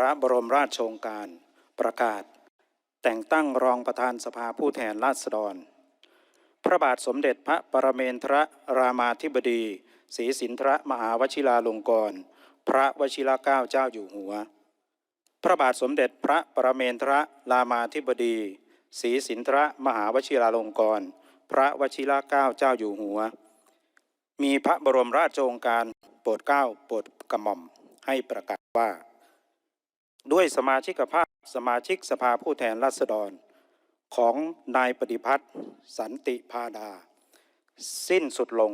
ระบรมราชโองการ ประกาศ แต่งตั้งรองประธานสภาผู้แทนราษฎร พระบาทสมเด็จพระปรเมนทรรามาธิบดีศรีสินทรมหาวชิราลงกรณพระวชิรเกล้าเจ้าอยู่หัว พระบาทสมเด็จพระปรเมนทรรามาธิบดีศรีสินทรมหาวชิราลงกรณพระวชิรเกล้าเจ้าอยู่หัว มีพระบรมราชโองการโปรดเกล้าโปรดกระหม่อมให้ประกาศว่า ด้วยสมาชิกภาพสมาชิกสภาผู้แทนราษฎร ของนายปฏิพัฒน์สันติพาดา สิ้นสุดลง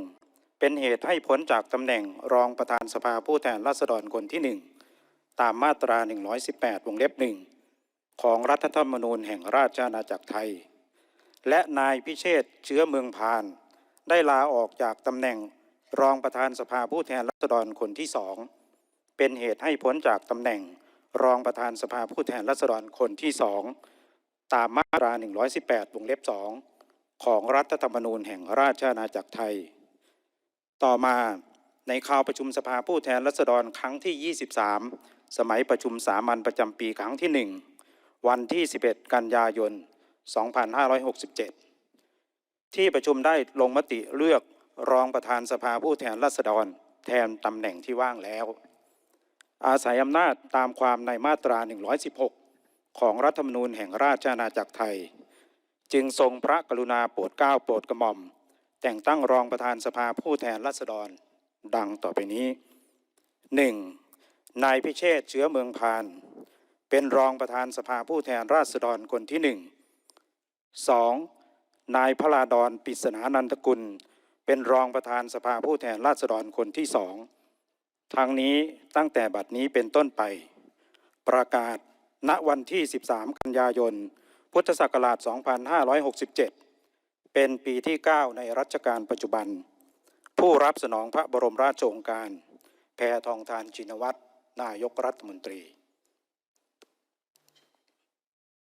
เป็นเหตุให้พ้นจากตำแหน่งรองประธานสภาผู้แทนราษฎรคนที่หนึ่งตามมาตรา 118 วงเล็บหนึ่งของรัฐธรรมนูญแห่งราชอาณาจักรไทย และนายพิเชษเชื้อเมืองพาน ได้ลาออกจากตำแหน่งรองประธานสภาผู้แทนราษฎรคนที่สองเป็นเหตุให้พ้นจากตำแหน่ง รองประธานสภาผู้แทนราษฎรคนที่สองตามมาตรา 118 วงเล็บสองของรัฐธรรมนูญแห่งราชอาณาจักรไทย ต่อมาในข่าวประชุมสภาผู้แทนราษฎรครั้งที่ 23 สมัยประชุมสามัญประจำปีครั้งที่ 1 วันที่ 11 กันยายน 2567 ที่ประชุมได้ลงมติเลือกรองประธานสภาผู้แทนราษฎร แทนตำแหน่งที่ว่างแล้ว อาศัยอำนาจตามความในมาตรา 116 ของรัฐธรรมนูญแห่งราชอาณาจักรไทย จึงทรงพระกรุณาโปรดเกล้าโปรดกระหม่อม แต่งตั้งรองประธานสภาผู้แทนราษฎร ดังต่อไปนี้ 1. นายพิเชษเชื้อเมืองพาน เป็นรองประธานสภาผู้แทนราษฎรคนที่หนึ่ง 2. นายพระลาดอนปิศนานันทกุล เป็นรองประธานสภาผู้แทนราษฎรคนที่สอง ทางนี้ตั้งแต่บัดนี้เป็นต้นไป ประกาศณวันที่ 13 กันยายน พุทธศักราช 2567 เป็นปีที่ 9 ในรัชกาลปัจจุบัน ผู้รับสนองพระบรมราชโองการ แพทองทานชินวัตรนายกรัฐมนตรี